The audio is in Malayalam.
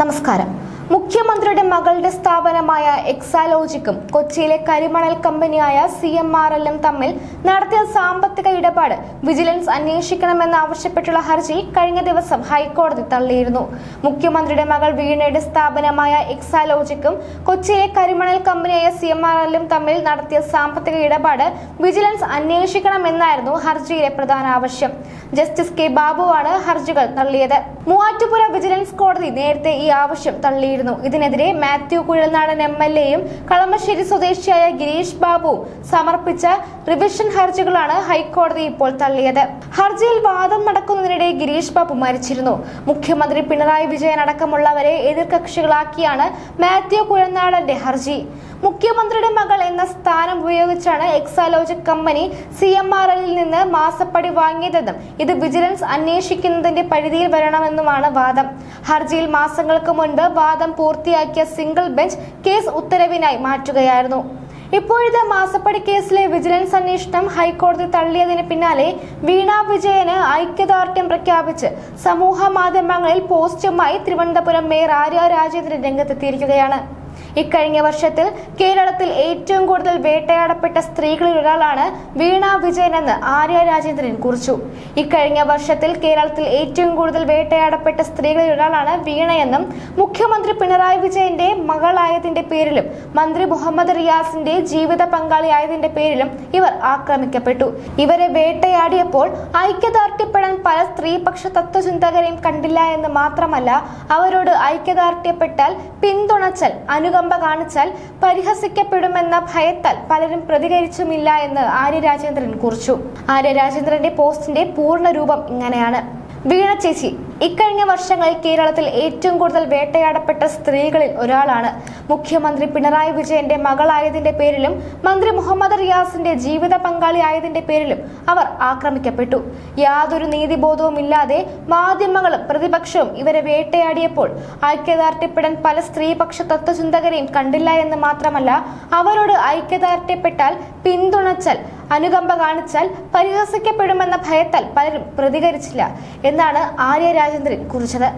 നമസ്കാരം. മുഖ്യമന്ത്രിയുടെ മകളുടെ സ്ഥാപനമായ എക്സാലോജിക്കും കൊച്ചിയിലെ കരിമണൽ കമ്പനിയായ സി എം ആർ എല്ലും തമ്മിൽ നടത്തിയ സാമ്പത്തിക ഇടപാട് വിജിലൻസ് അന്വേഷിക്കണമെന്നാവശ്യപ്പെട്ടുള്ള ഹർജി കഴിഞ്ഞ ദിവസം ഹൈക്കോടതി തള്ളിയിരുന്നു. മുഖ്യമന്ത്രിയുടെ മകൾ വീണയുടെ സ്ഥാപനമായ എക്സാലോജിക്കും കൊച്ചിയിലെ കരിമണൽ കമ്പനിയായ സി എം ആർ എല്ലും തമ്മിൽ നടത്തിയ സാമ്പത്തിക ഇടപാട് വിജിലൻസ് അന്വേഷിക്കണമെന്നായിരുന്നു ഹർജിയിലെ പ്രധാന ആവശ്യം. ജസ്റ്റിസ് കെ ബാബുവാണ് ഹർജികൾ തള്ളിയത്. മൂവാറ്റുപുര വിജിലൻസ് കോടതി നേരത്തെ ഈ ആവശ്യം തള്ളിയിരുന്നു ഇതിനെതിരെ മാത്യു കുഴൽനാടൻ എം എൽ എയും കളമശ്ശേരി സ്വദേശിയായ ഗിരീഷ് ബാബു സമർപ്പിച്ച റിവിഷൻ ഹർജികളാണ് ഹൈക്കോടതി ഇപ്പോൾ തള്ളിയത്. ഹർജിയിൽ വാദം നടക്കുന്നതിനിടെ ഗിരീഷ് ബാബു മരിച്ചിരുന്നു. മുഖ്യമന്ത്രി പിണറായി വിജയൻ അടക്കമുള്ളവരെ എതിർകക്ഷികളാക്കിയാണ് മാത്യു കുഴൽനാടന്റെ ഹർജി. മുഖ്യമന്ത്രിയുടെ മകൾ എന്ന സ്ഥാനം ഉപയോഗിച്ചാണ് Exalogic company C M R എല്ലിൽ നിന്ന് മാസപ്പടി വാങ്ങിയതെന്നും ഇത് വിജിലൻസ് അന്വേഷിക്കുന്നതിന്റെ പരിധിയിൽ വരണമെന്നുമാണ് വാദം. ഹർജിയിൽ മാസങ്ങൾക്ക് മുൻപ് വാദം പൂർത്തിയാക്കിയ സിംഗിൾ ബെഞ്ച് കേസ് ഉത്തരവിനായി മാറ്റുകയായിരുന്നു. ഇപ്പോഴത്തെ മാസപ്പടി കേസിലെ വിജിലൻസ് അന്വേഷണം ഹൈക്കോടതി തള്ളിയതിന് പിന്നാലെ വീണ വിജയന് ഐക്യദാർഢ്യം പ്രഖ്യാപിച്ച് സമൂഹ മാധ്യമങ്ങളിൽ പോസ്റ്റുമായി തിരുവനന്തപുരം മേയർ ആര്യ രാജേന്ദ്രൻ രംഗത്തെത്തിയിരിക്കുകയാണ്. ഇക്കഴിഞ്ഞ വർഷത്തിൽ കേരളത്തിൽ ഏറ്റവും കൂടുതൽ വേട്ടയാടപ്പെട്ട സ്ത്രീകളിൽ ഒരാളാണ് വീണ വിജയൻ എന്ന് ആര്യ രാജേന്ദ്രൻ കുറിച്ചു. ഇക്കഴിഞ്ഞ വർഷത്തിൽ കേരളത്തിൽ ഏറ്റവും കൂടുതൽ വേട്ടയാടപ്പെട്ട സ്ത്രീകളിൽ ഒരാളാണ് വീണയെന്നും മുഖ്യമന്ത്രി പിണറായി വിജയന്റെ മകളായതിന്റെ പേരിലും മന്ത്രി മുഹമ്മദ് റിയാസിന്റെ ജീവിത പങ്കാളിയായതിന്റെ പേരിലും ഇവർ ആക്രമിക്കപ്പെട്ടു. ഇവരെ വേട്ടയാടിയപ്പോൾ ഐക്യദാർഢ്യപ്പെടാൻ പല സ്ത്രീപക്ഷ തത്വചിന്തകരെയും കണ്ടില്ല എന്ന് മാത്രമല്ല അവരോട് ഐക്യദാർഢ്യപ്പെട്ടാൽ പിന്തുണച്ചാൽ അനുകമ്പ കാണിച്ചാൽ പരിഹസിക്കപ്പെടുമെന്ന ഭയത്താൽ പലരും പ്രതികരിച്ചുമില്ല എന്ന് ആര്യ രാജേന്ദ്രൻ കുറിച്ചു. ആര്യ രാജേന്ദ്രന്റെ പോസ്റ്റിന്റെ പൂർണ രൂപം ഇങ്ങനെയാണ്. വീണ ചേച്ചി ഇക്കഴിഞ്ഞ വർഷങ്ങളിൽ കേരളത്തിൽ ഏറ്റവും കൂടുതൽ വേട്ടയാടപ്പെട്ട സ്ത്രീകളിൽ ഒരാളാണ്. മുഖ്യമന്ത്രി പിണറായി വിജയന്റെ മകളായതിന്റെ പേരിലും മന്ത്രി മുഹമ്മദ് റിയാസിന്റെ ജീവിത പങ്കാളിയായതിന്റെ പേരിലും അവർ ആക്രമിക്കപ്പെട്ടു. യാതൊരു നീതിബോധവും ഇല്ലാതെ മാധ്യമങ്ങളും പ്രതിപക്ഷവും ഇവരെ വേട്ടയാടിയപ്പോൾ ഐക്യദാർഢ്യപ്പെടാൻ പല സ്ത്രീപക്ഷ തത്വചിന്തകരെയും കണ്ടില്ല എന്ന് മാത്രമല്ല അവരോട് ഐക്യദാർഢ്യപ്പെട്ടാൽ പിന്തുണച്ചാൽ അനുകമ്പ കാണിച്ചാൽ പരിഹസിക്കപ്പെടുമെന്ന ഭയത്താൽ പലരും പ്രതികരിച്ചില്ല. എന്നാണ് ആര്യ രാജേന്ദ്രൻ കുറിച്ചത്.